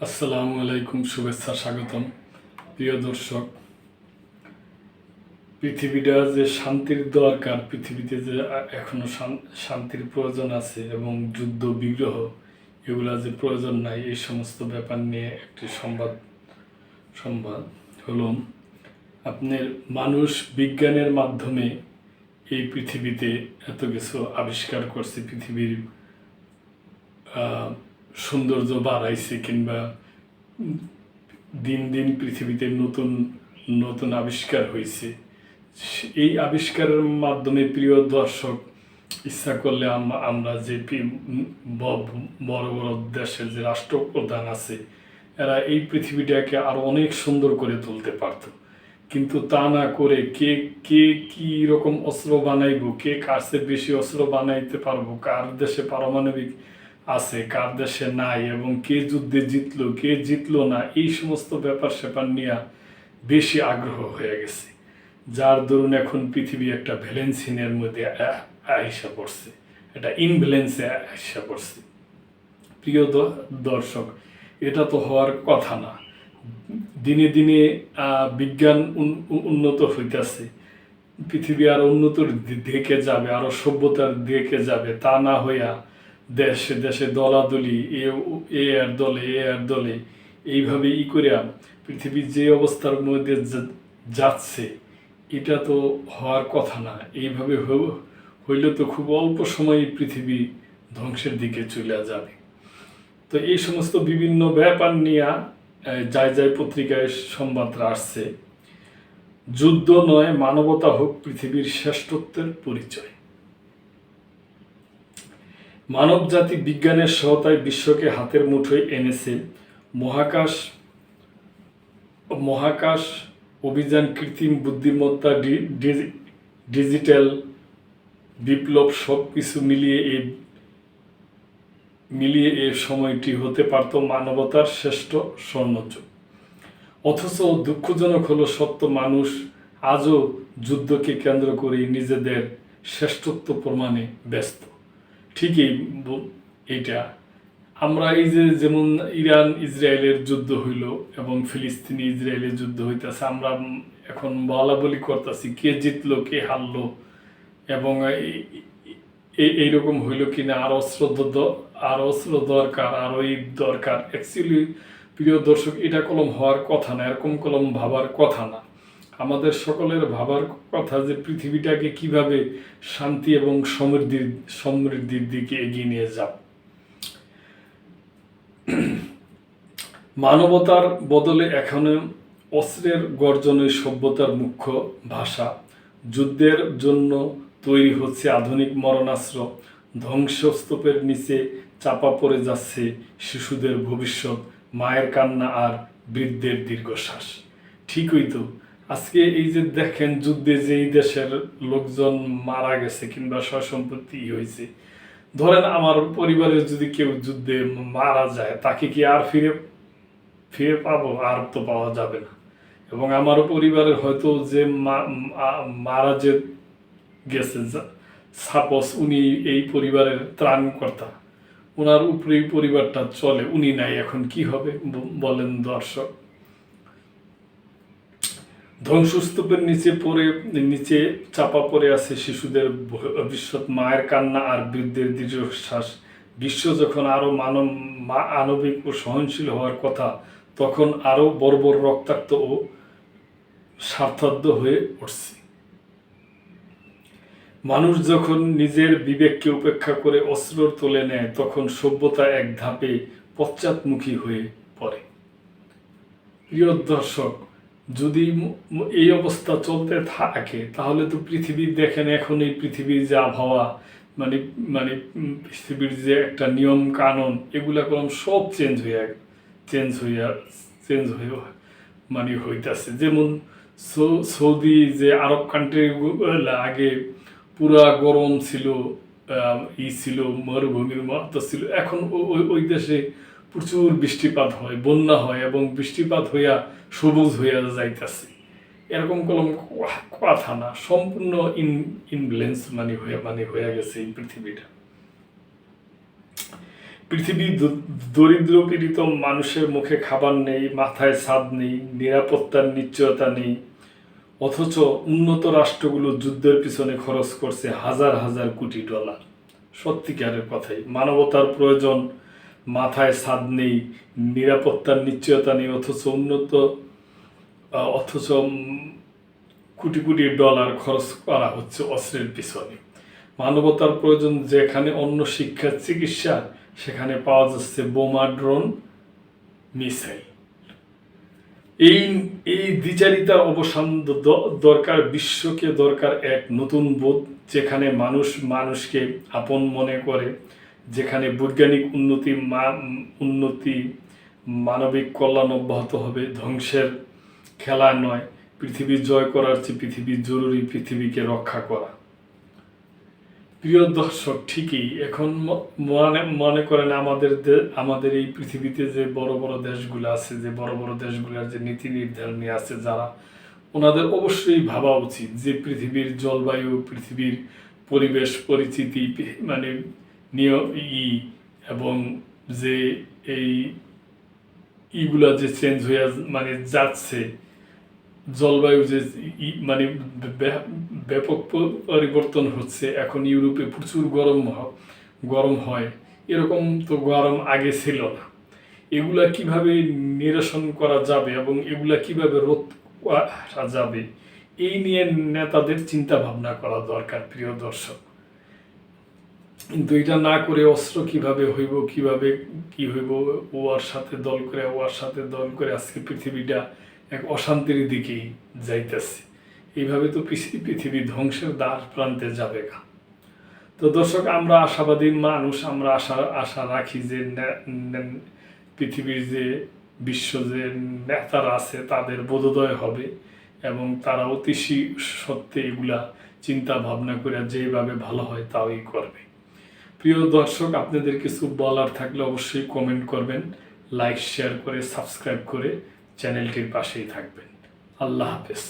আসসালামু আলাইকুম, শুভেচ্ছা, স্বাগতম। প্রিয় দর্শক, পৃথিবীটা যে শান্তির দরকার পৃথিবীতে যে আ- এখনও শান্তির প্রয়োজন আছে এবং যুদ্ধ, বিগ্রহ, এগুলা যে প্রয়োজন নাই, এই সমস্ত ব্যাপার নিয়ে একটি সংবাদ সংবাদ হলো, আপনার মানুষ বিজ্ঞানের মাধ্যমে এই পৃথিবীতে এত কিছু আবিষ্কার করছে, পৃথিবীর সৌন্দর্য বাড়াইছে কিংবা দিন দিন পৃথিবীতে নতুন নতুন আবিষ্কার হয়েছে এই আবিষ্কারের মাধ্যমে প্রিয় দর্শক ইচ্ছা করলে আম- আমরা যে বড় বড় দেশের যে রাষ্ট্রপ্রধান আছে, এরা এই পৃথিবীটাকে আরও অনেক সুন্দর করে তুলতে পারতো। কিন্তু তা না করে কে কে কি রকম অস্ত্র বানাইবো, কে কার বেশি অস্ত্র বানাইতে পারব, কার দেশে পারমাণবিক আছে, কার দেশে নাই এবং কে যুদ্ধে জিতলো, কে জিতলো না, এই সমস্ত ব্যাপার স্যাপার নিয়ে বেশি আগ্রহ হয়ে গেছে। যার দরুন এখন পৃথিবী একটা ভ্যালেন্সিনের মধ্যে আ- আইসা পড়ছে। একটা ইনভ্যালেন্সে আইসা পড়ছে। প্রিয় দর্শক, এটা তো হওয়ার কথা না। দিনে দিনে বিজ্ঞান উন- উন্নত হইতেছে। পৃথিবী আরও উন্নতর দিকে যাবে, আরও সভ্যতার দিকে যাবে। তা না হইয়া দেশে দেশে দলাদলি, এ এ আর দলে, এ আর দলে, এইভাবে ই করিয়া পৃথিবী যে অবস্থার মধ্যে যাচ্ছে, এটা তো হওয়ার কথা না। এইভাবে হইলে তো খুব অল্প সময়ে পৃথিবী ধ্বংসের দিকে চলে যাবে। তো এই সমস্ত বিভিন্ন ব্যাপার নিয়ে যায় যায় পত্রিকায় সংবাদরা আসছে, যুদ্ধ নয়, মানবতা হোক পৃথিবীর শ্রেষ্ঠত্বের পরিচয়। মানব জাতি বিজ্ঞানের সহায়তায় বিশ্বকে হাতের মুঠোয় এনেছে মহাকাশ মহাকাশ অভিযান কৃত্রিম বুদ্ধিমত্তা ডিজিটাল বিপ্লব সব কিছু মিলিয়ে এই মিলিয়ে এই সময়টি হতে পারত মানবতার শ্রেষ্ঠ স্বর্ণযুগ। অথচ দুঃখজনক হলো সত্য মানুষ আজও যুদ্ধকে কেন্দ্র করে নিজেদের শ্রেষ্ঠত্ব প্রমাণে ব্যস্ত। ঠিকই এইটা। আমরা এই যে যেমন ইরান, ইসরায়েলের যুদ্ধ হইল এবং ফিলিস্তিনি, ইসরায়েলের যুদ্ধ হইতেছে, আমরা এখন বলা বলি করতেছি, কে জিতলো, কে হারলো এবং এই- এই- এইরকম হইল কিনা, আর অস্ত্র দ- দ- আর অস্ত্র দরকার, আর ওই দরকার। অ্যাকচুয়ালি প্রিয় দর্শক, এটা কলম হওয়ার কথা না, এরকম কলম ভাবার কথা না। আমাদের সকলের ভাবার কথা যে পৃথিবীটাকে কীভাবে শান্তি এবং সমৃদ্ধির সমৃদ্ধির দিকে এগিয়ে নিয়ে যাব মানবতার বদলে এখনও অস্ত্রের গর্জনই সভ্যতার মুখ্য ভাষা। যুদ্ধের জন্য তৈরি হচ্ছে আধুনিক মরণাস্ত্র। ধ্বংসস্তূপের নিচে চাপা পড়ে যাচ্ছে শিশুদের ভবিষ্যৎ, মায়ের কান্না আর বৃদ্ধের দীর্ঘশ্বাস। ঠিকই তো আজকে এই যে দেখেন যুদ্ধে যেই দেশের লোকজন মারা গেছে কিংবা সসম্পত্তি হয়েছে, ধরেন আমার পরিবারের যদি কেউ যুদ্ধে মারা যায়, তাকে কি আর ফিরে ফিরে পাবো? আর তো পাওয়া যাবে না। এবং আমার পরিবারের হয়তো যে মারা যে গেছে সাপোজ উনি এই পরিবারের ত্রাণকর্তা ওনার উপরেই পরিবারটা চলে, উনি নাই, এখন কি হবে? বলেন দর্শক। ধ্বংসস্তূপের নিচে পড়ে, নিচে চাপা পড়ে আছে শিশুদের ভবিষ্যৎ মায়ের কান্না আর বৃদ্ধের দীর্ঘশ্বাস। বিশ্ব যখন আরও মানব আণবিক ও সহনশীল হওয়ার কথা, তখন আরও বর্বর রক্তাক্ত ও স্বার্থাদ্য হয়ে উঠছে। মানুষ যখন নিজের বিবেককে উপেক্ষা করে অস্ত্র তুলে নেয়, তখন সভ্যতা এক ধাপে পশ্চাৎমুখী হয়ে পড়ে। প্রিয় দর্শক যদি এই অবস্থা চলতে থাকে, তাহলে তো পৃথিবী দেখেন এখন এই পৃথিবীর যে আবহাওয়া মানে মানে পৃথিবীর যে একটা নিয়ম কানুন, এগুলা কলম সব চেঞ্জ হইয়া চেঞ্জ হইয়া, চেঞ্জ হয়ে মানে হইতাছে। যেমন সৌদি যে আরব কান্ট্রি আগে পুরা গরম ছিল ই ছিল, মরুভূমির মতো ছিল। এখন ওই দেশে প্রচুর বৃষ্টিপাত হয়, বন্যা হয় এবং বৃষ্টিপাত হইয়া সবুজ হইয়া যাইতেছে। এরকম কলম কথা না সম্পূর্ণ ইন ইনব্যালেন্স মানে হয়ে মানে হয়ে গেছে এই পৃথিবীটা। পৃথিবী দরিদ্র পীড়িত মানুষের মুখে খাবার নেই, মাথায় ছাদ নেই নিরাপত্তার নিশ্চয়তা নেই। অথচ উন্নত রাষ্ট্রগুলো যুদ্ধের পিছনে খরচ করছে হাজার হাজার কোটি ডলার। সত্যিকারের কথাই মানবতার প্রয়োজন মাথায় স্বাদ নেই নিরাপত্তার নিশ্চয়তা নেই, অথচ উন্নত অথচ কোটি কোটি ডলার খরচ করা হচ্ছে অস্ত্রের পিছনে। মানবতার প্রয়োজন যেখানে অন্য শিক্ষা, চিকিৎসা, সেখানে পাওয়া যাচ্ছে বোমা, ড্রোন, মিসাইল। এই এই দ্বিচারিতার অবসান দরকার, বিশ্বকে দরকার এক নতুন বোধ, যেখানে মানুষ, মানুষকে আপন মনে করে। যেখানে বৈজ্ঞানিক উন্নতি উন্নতি, মানবিক কল্যাণ অব্যাহত হবে, ধ্বংসের খেলা নয়, পৃথিবী জয় করার চেয়ে পৃথিবী জরুরি, পৃথিবীকে রক্ষা করা। প্রিয় দর্শক, ঠিকই, এখন মনে মনে করেন আমাদের আমাদের এই পৃথিবীতে যে বড় বড় দেশগুলো আছে, যে বড় বড় দেশগুলোর যে নীতি নির্ধারণী আছে যারা, ওনাদের অবশ্যই ভাবা উচিত যে পৃথিবীর জলবায়ু, পৃথিবীর পরিবেশ, পরিচিতি মানে নিয় ই এবং যে এই ইগুলা যে চেঞ্জ হয়ে মানে যাচ্ছে, জলবায়ু যে মানে ব্যাপক পরিবর্তন হচ্ছে, এখন ইউরোপে প্রচুর গরম গরম হয়, এরকম তো গরম আগে ছিল না। এগুলা কীভাবে নিরসন করা যাবে এবং এগুলা কীভাবে রোধ করা যাবে, এই নিয়ে নেতাদের চিন্তা ভাবনা করা দরকার, প্রিয় দর্শক। কিন্তু এটা না করে অস্ত্র কীভাবে হইব, কীভাবে কি হইব ওয়ার সাথে দল করে ওয়ার সাথে দল করে আজকে পৃথিবীটা এক অশান্তির দিকেই যাইতেছে। এইভাবে তো পৃথিবী পৃথিবী ধ্বংসের দ্বার প্রান্তে যাবে না তো দর্শক, আমরা আশাবাদী মানুষ, আমরা আশা আশা রাখি যে পৃথিবীর যে বিশ্ব যে নেতারা আছে, তাদের বোধোদয় হবে এবং তারা অতি সত্ত্বে এগুলা চিন্তা ভাবনা করে যেভাবে ভালো হয় তাই করবে। প্রিয় দর্শক আপনাদের কিছু বলার থাকলে অবশ্যই কমেন্ট করবেন লাইক শেয়ার করে সাবস্ক্রাইব করে চ্যানেলটির পাশেই থাকবেন। আল্লাহ হাফেজ।